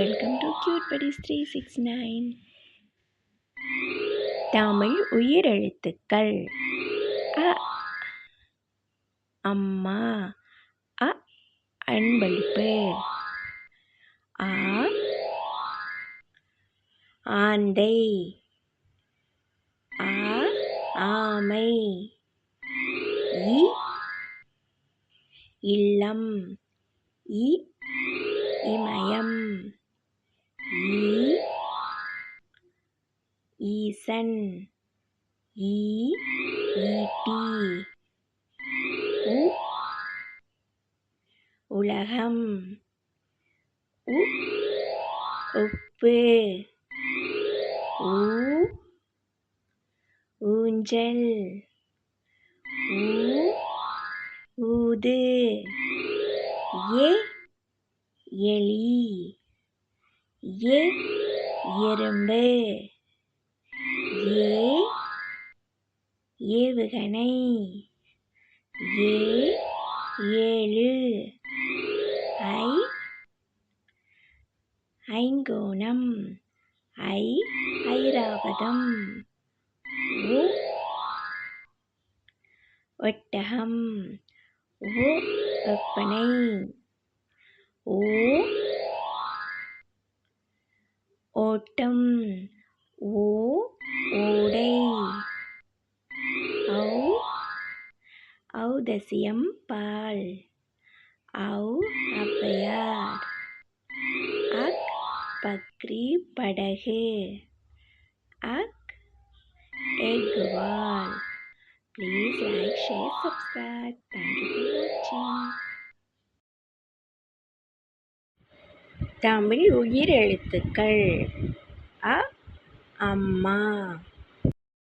Welcome to cute buddies three six nine Tamil உயிரெழுத்துக்கள். அ அம்மா அ அன்பளிப்பு. ஆ ஆந்தை. ஆ ஆமை. இ இல்லம். இ இமயம். ஈ ஈசன் ஈ ஈட்டி உ உலகம் உ உப்பு ஊ ஊஞ்சல் ஊ ஊது ஏ எலி. ஏ எறும்பு. ஏ ஏவுகணை. ஏ ஏழு. ஐ ஐங்கோணம். ஐ ஐராவதம். உ ஒட்டகம். ஓ ஒப்பனை. ஓ ஓட்டம். ஓ ஓடை. ஔ ஔதசியம் பால். ஔ ஔவையார் அக் பக்ரி படகு. அக் எக்வால் please like share subscribe thank you for வாட்சிங் தமிழ் உயிர் எழுத்துக்கள் அ அம்மா.